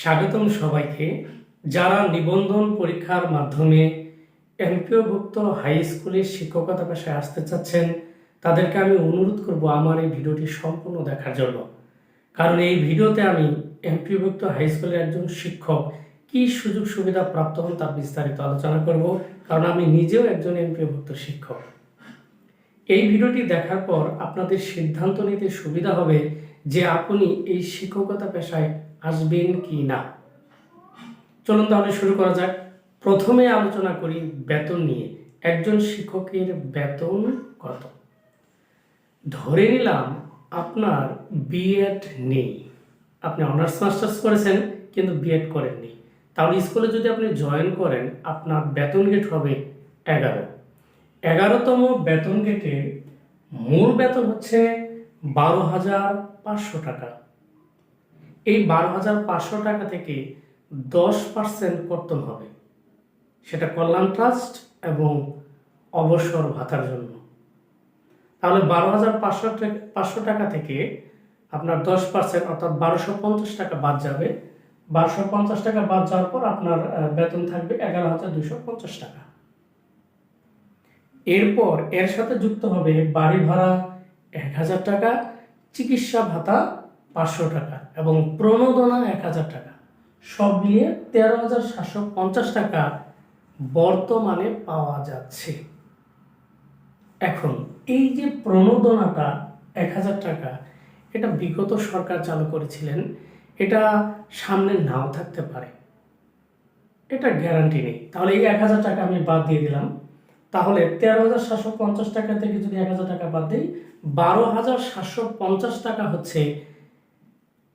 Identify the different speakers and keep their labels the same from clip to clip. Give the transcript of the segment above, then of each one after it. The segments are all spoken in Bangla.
Speaker 1: স্বাগতম সবাইকে। যারা নিবন্ধন পরীক্ষার মাধ্যমে এমপিওভুক্ত হাই স্কুলের শিক্ষকতা পেশায় আসতে চাচ্ছেন, তাদেরকে আমি অনুরোধ করব আমার এই ভিডিওটি সম্পূর্ণ দেখার জন্য। কারণ এই ভিডিওতে আমি এমপিওভুক্ত হাই স্কুলের একজন শিক্ষক কি সুযোগ সুবিধা প্রাপ্ত হন তার বিস্তারিত আলোচনা করব, কারণ আমি নিজেও একজন এমপিওভুক্ত শিক্ষক। এই ভিডিওটি দেখার পর আপনাদের সিদ্ধান্ত নিতে সুবিধা হবে যে আপনি এই শিক্ষকতা পেশায় আসবেন কি না? চলুন তাহলে শুরু করা যাক। প্রথমে আলোচনা করি বেতন নিয়ে। একজন শিক্ষকের বেতন কত? ধরে নিলাম আপনার বিএড নেই। আপনি অনার্স, মাস্টার্স করেছেন, কিন্তু বিএড করেননি। তাহলে স্কুলে যদি আপনি জয়েন করেন, আপনার বেতন গেট হবে এগারো। এগারোতম বেতন গেটের মূল বেতন হচ্ছে বারো হাজার পাঁচশো টাকা। এই বারো হাজার পাঁচশো টাকা থেকে দশ পার্সেন্ট কর্তন হবে। সেটা কল্যাণ ট্রাস্ট এবং অবসর ভাতার জন্য। তাহলে বারো হাজার পাঁচশো পাঁচশো টাকা থেকে আপনার দশ পার্সেন্ট অর্থাৎ বারোশো পঞ্চাশ টাকা বাদ যাবে। বারোশো পঞ্চাশ টাকা বাদ যাওয়ার পর আপনার বেতন থাকবে এগারো হাজার দুশো পঞ্চাশ টাকা। এরপর এর সাথে যুক্ত হবে বাড়ি ভাড়া এক হাজার টাকা, চিকিৎসা ভাতা পাঁচশো টাকা। এবং প্রণোদনা এক হাজার টাকা। সব মিলিয়ে তেরো হাজার সাতশো পঞ্চাশ টাকা বর্তমানে পাওয়া যাচ্ছে। এখন এই যে প্রণোদনাটা এক হাজার টাকা, এটা বিগত সরকার চালু করেছিলেন, এটা সামনে নাও থাকতে পারে। এটা গ্যারান্টি নেই। তাহলে এই এক হাজার টাকা আমি বাদ দিয়ে দিলাম। তাহলে তেরো হাজার সাতশো পঞ্চাশ টাকা থেকে যদি এক হাজার টাকা বাদ দিই, বারো হাজার সাতশো পঞ্চাশ টাকা হচ্ছে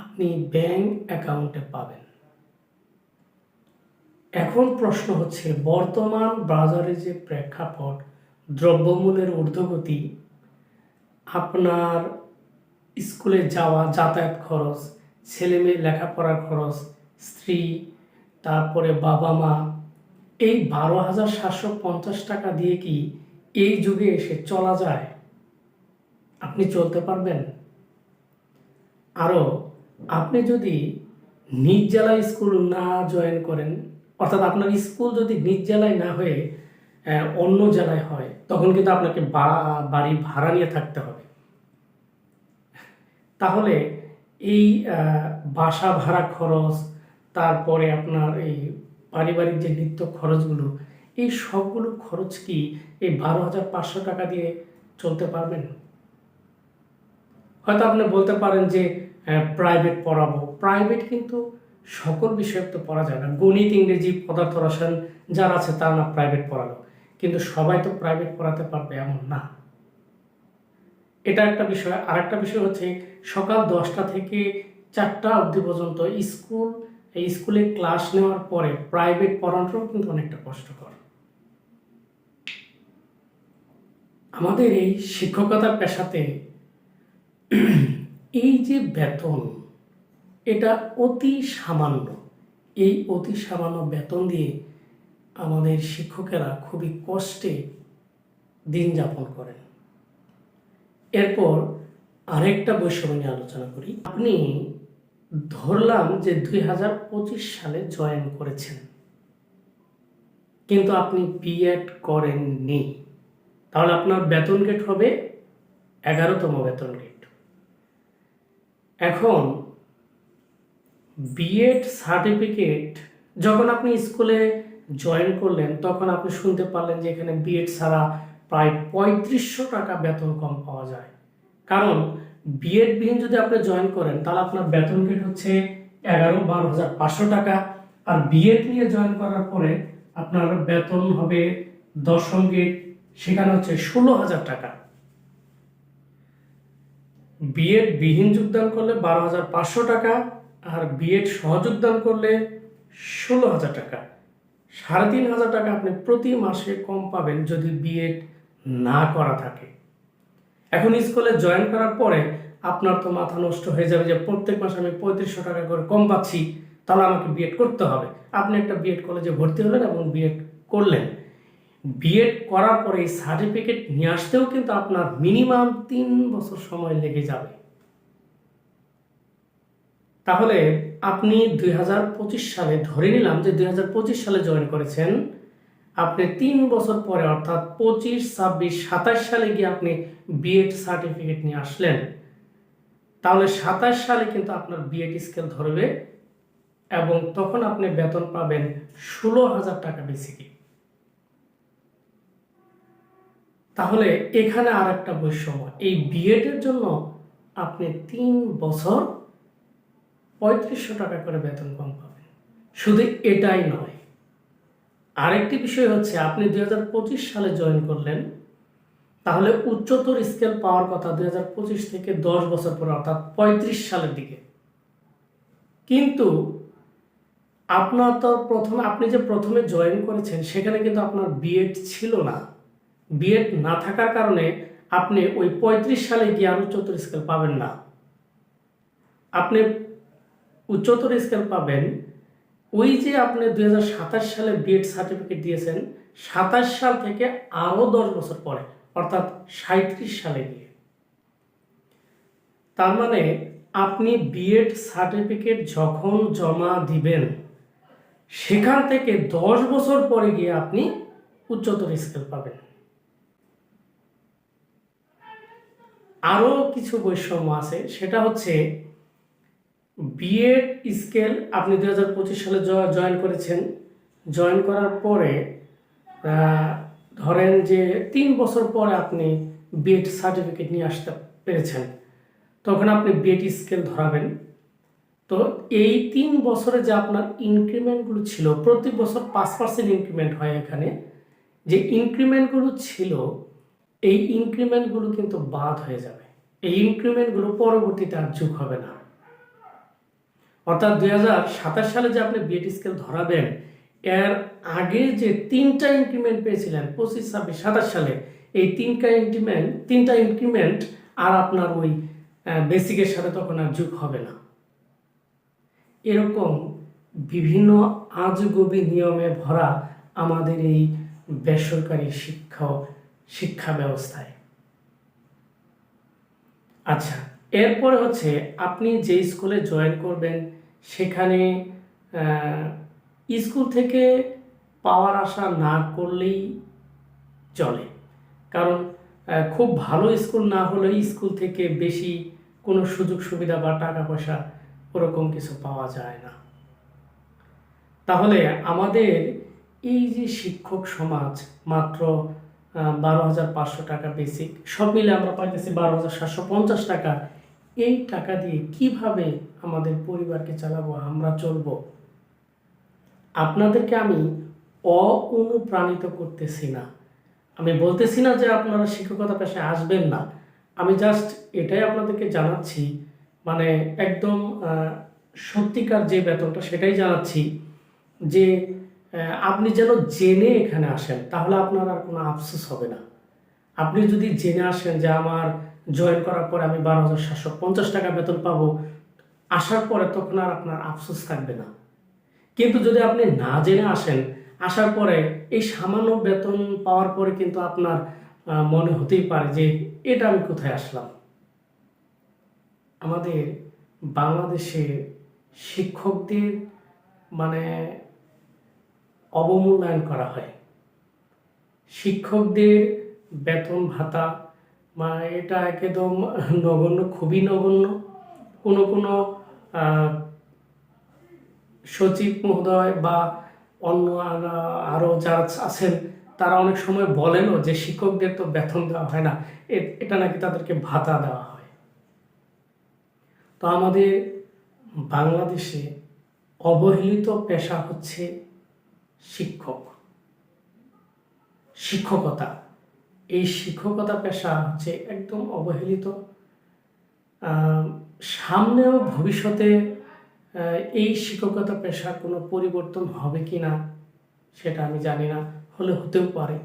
Speaker 1: আপনি ব্যাংক অ্যাকাউন্টে পাবেন। এখন প্রশ্ন হচ্ছে, বর্তমান বাজারে যে প্রেক্ষাপট দ্রব্যমূল্যের ঊর্ধ্বগতি, আপনার স্কুলে যাওয়া যাতায়াত খরচ ছেলে মেয়ে লেখাপড়ার খরচ, স্ত্রী, তারপরে বাবা মা, এই বারো হাজার সাতশো পঞ্চাশ টাকা দিয়ে কি এই যুগে এসে চলা যায়? আপনি চলতে পারবেন? আরও আপনি যদি নিজ স্কুল না জয়েন করেন, অর্থাৎ আপনার স্কুল যদি নিজ জেলায় না হয়ে অন্য জেলায় হয়, তখন কিন্তু আপনাকে বাড়ি ভাড়া নিয়ে থাকতে হবে। তাহলে এই বাসা ভাড়া খরচ, তারপরে আপনার এই পারিবারিক যে নিত্য খরচগুলো, এই সবগুলো খরচ কি এই বারো হাজার পাঁচশো টাকা দিয়ে চলতে পারবেন? হয়তো আপনি বলতে পারেন যে প্রাইভেট পড়াবো। প্রাইভেট কিন্তু সকল বিষয় তো পড়া যায় না। গণিত, ইংরেজি, পদার্থ, রসায়ন, যারা আছে তারা না প্রাইভেট পড়ালো কিন্তু সবাই তো প্রাইভেট পড়াতে পারবে এমন না। এটা একটা বিষয়। আর একটা বিষয় হচ্ছে সকাল দশটা থেকে চারটা অবধি পর্যন্ত স্কুল, এই স্কুলে ক্লাস নেওয়ার পরে প্রাইভেট পড়ানোটাও কিন্তু অনেকটা কষ্টকর। আমাদের এই শিক্ষকতার পেশাতে এই যে বেতন, এটা অতি সামান্য। এই অতি সামান্য বেতন দিয়ে আমাদের শিক্ষকেরা খুবই কষ্টে দিন যাপন করেন। এরপর আরেকটা বৈষম্য নিয়ে আলোচনা করি। আপনি ধরলাম যে দুই হাজার পঁচিশ সালে জয়েন করেছেন, কিন্তু আপনি বিএড করেননি। তাহলে আপনার বেতন গেট হবে এগারোতম বেতন গেট। এখন বিএড সার্টিফিকেট যখন আপনি স্কুলে জয়েন করলেন, তখন আপনি শুনতে পারলেন যে এখানে বিএড ছাড়া প্রায় পঁয়ত্রিশশো টাকা বেতন কম পাওয়া যায়। কারণ বিএড বিহীন যদি আপনি জয়েন করেন, তাহলে আপনার বেতন গেট হচ্ছে এগারো, বারো হাজার পাঁচশো টাকা। আর বিএড নিয়ে জয়েন করার পরে আপনার বেতন হবে দশম গেট সেখানে হচ্ছে ষোলো হাজার টাকা। বিএড বিহীন যোগদান করলে বারো হাজার পাঁচশো টাকা আর বিএড সহযোগদান করলে ষোলো হাজার টাকা। সাড়ে তিন হাজার টাকা আপনি প্রতি মাসে কম পাবেন যদি বিএড না করা থাকে। এখন স্কুলে জয়েন করার পরে আপনার তো মাথা নষ্ট হয়ে যাবে যে প্রত্যেক মাসে আমি পঁয়ত্রিশশো টাকা করে কম পাচ্ছি, তাহলে আমাকে বিএড করতে হবে। আপনি একটা বিএড কলেজে ভর্তি হলেন এবং বিএড করলেন। বিএড করার পরে এই সার্টিফিকেট নিয়ে আসতেও কিন্তু আপনার মিনিমাম তিন বছর সময় লেগে যাবে। তাহলে আপনি দুই হাজার পঁচিশ সালে ধরে নিলাম যে দুই হাজার পঁচিশ সালে জয়েন করেছেন, আপনি তিন বছর পরে অর্থাৎ পঁচিশ, ছাব্বিশ, সাতাশ সালে গিয়ে আপনি বিএড সার্টিফিকেট নিয়ে আসলেন, তাহলে সাতাশ সালে কিন্তু আপনার বিএড স্কেল ধরবে এবং তখন আপনি বেতন পাবেন ষোলো হাজার টাকা বেসিকে তাহলে এখানে আর একটা বৈষম্য। এই বিএডের জন্য আপনি তিন বছর পঁয়ত্রিশশো টাকা করে বেতন কম পাবেন। শুধু এটাই নয়, আরেকটি বিষয় হচ্ছে আপনি দু হাজার পঁচিশ সালে জয়েন করলেন, তাহলে উচ্চতর স্কেল পাওয়ার কথা দু হাজার পঁচিশ থেকে দশ বছর পরে, অর্থাৎ পঁয়ত্রিশ সালের দিকে। কিন্তু আপনার তো প্রথমে, আপনি যে প্রথমে জয়েন করেছেন, সেখানে কিন্তু আপনার বিএড ছিল না। বিএড না থাকার কারণে আপনি ওই পঁয়ত্রিশ সালে গিয়ে আর উচ্চতর স্কেল পাবেন না। আপনি উচ্চতর স্কেল পাবেন, ওই যে আপনি দু হাজার সাতাশ সালে বিএড সার্টিফিকেট দিয়েছেন, সাতাশ সাল থেকে আরও দশ বছর পরে, অর্থাৎ সাঁত্রিশ সালে গিয়ে। তার মানে আপনি বিএড সার্টিফিকেট যখন জমা দিবেন, সেখান থেকে দশ বছর পরে গিয়ে আপনি উচ্চতর স্কেল পাবেন। আরও কিছু বৈষম্য আছে। সেটা হচ্ছে বিএড স্কেল আপনি দু হাজার পঁচিশ সালে জয়েন করেছেন। জয়েন করার পরে ধরেন যে তিন বছর পরে আপনি বিএড সার্টিফিকেট নিয়ে আসতে পেরেছেন, তখন আপনি বিএড স্কেল ধরাবেন। তো এই তিন বছরে যে আপনার ইনক্রিমেন্টগুলো ছিল প্রতি বছর পাঁচ পার্সেন্ট ইনক্রিমেন্ট হয় এখানে। যে ইনক্রিমেন্টগুলো ছিল এই ইনক্রিমেন্টগুলো কিন্তু বাদ হয়ে যাবে। এই ইনক্রিমেন্টগুলো পরবর্তীতে আর যোগ হবে না। অর্থাৎ দুই হাজার সাতাশ সালে যে আপনি বিএড স্কেল ধরাবেন, এর আগে যে তিনটা ইনক্রিমেন্ট পেয়েছিলেন, পঁচিশ, ছাব্বিশ, সাতাশ সালে, এই তিনটা ইনক্রিমেন্ট তিনটা ইনক্রিমেন্ট আর আপনার ওই বেসিকের সাথে তখন আর যোগ হবে না। এরকম বিভিন্ন আজগবি নিয়মে ভরা আমাদের এই বেসরকারি শিক্ষা শিক্ষা ব্যবস্থায়। আচ্ছা এরপরে হচ্ছে আপনি যে স্কুলে জয়েন করবেন, সেখানে স্কুল থেকে পাওয়ার আশা না করলেই চলে। কারণ খুব ভালো স্কুল না হলে স্কুল থেকে বেশি কোনো সুযোগ সুবিধা বা টাকা পয়সা ওরকম কিছু পাওয়া যায় না। তাহলে আমাদের এই যে শিক্ষক সমাজ মাত্র বারো হাজার পাঁচশো টাকা বেসিক সব মিলে আমরা পাইতেছি বারো হাজার সাতশো পঞ্চাশ টাকা। এই টাকা দিয়ে কীভাবে আমাদের পরিবারকে চালাবো, আমরা চলবো? আপনাদেরকে আমি অনুপ্রাণিত করতেছি না। আমি বলতেছি না যে আপনারা শিক্ষকতা পেশায় আসবেন না। আমি জাস্ট এটাই আপনাদেরকে জানাচ্ছি। মানে একদম সত্যিকার যে বেতনটা সেটাই জানাচ্ছি যে আপনি যেন জেনে এখানে আসেন, তাহলে আপনার আর কোনো আফসোস হবে না। আপনি যদি জেনে আসেন যে আমার জয়েন করার পরে আমি বারো হাজার সাতশো পঞ্চাশ টাকা বেতন পাবো, আসার পরে তখন আর আপনার আফসোস থাকবে না। কিন্তু যদি আপনি না জেনে আসেন, আসার পরে এই সামান্য বেতন পাওয়ার পরে কিন্তু আপনার মনে হতেই পারে যে এটা আমি কোথায় আসলাম। আমাদের বাংলাদেশে শিক্ষকদের মানে অবমূল্যায়ন করা হয়। শিক্ষকদের বেতন ভাতা মানে এটা একদম নগণ্য, খুবই নগণ্য। কোনো কোনো সচিব মহোদয় বা অন্য আরও যারা আছেন, তারা অনেক সময় বলেনও যে শিক্ষকদের তো বেতন দেওয়া হয় না। এটা নাকি তাদেরকে ভাতা দেওয়া হয়। তো আমাদের বাংলাদেশে অবহেলিত পেশা হচ্ছে শিক্ষক। শিক্ষকতা। এই শিক্ষকতা পেশা হচ্ছে একদম অবহেলিত। সামনেও ভবিষ্যতে এই শিক্ষকতা পেশার কোনো পরিবর্তন হবে কি না, সেটা আমি জানি না, হলে হতেও পারে।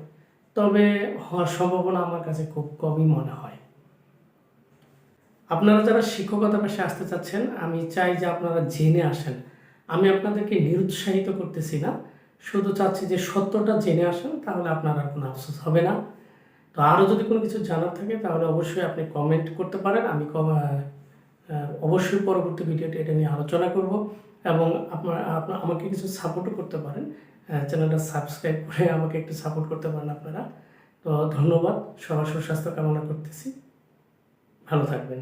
Speaker 1: তবে হওয়ার সম্ভাবনা আমার কাছে খুব কমই মনে হয়। আপনারা যারা শিক্ষকতা পেশায় আসতে চাচ্ছেন, আমি চাই যে আপনারা জেনে আসেন। আমি আপনাদেরকে নিরুৎসাহিত করতেছি না। শুধু চাচ্ছি যে সত্যটা জেনে আসেন তাহলে আপনার আর কোনো আফসোস হবে না। তো আরও যদি কোনো কিছু জানার থাকে, তাহলে অবশ্যই আপনি কমেন্ট করতে পারেন। আমি অবশ্যই পরবর্তী ভিডিওতে এটা নিয়ে আলোচনা করব এবং আপনার আপনার আমাকে কিছু সাপোর্টও করতে পারেন। চ্যানেলটা সাবস্ক্রাইব করে আমাকে একটু সাপোর্ট করতে পারেন আপনারা। তো ধন্যবাদ। সবার সুস্বাস্থ্য কামনা করতেছি। ভালো থাকবেন।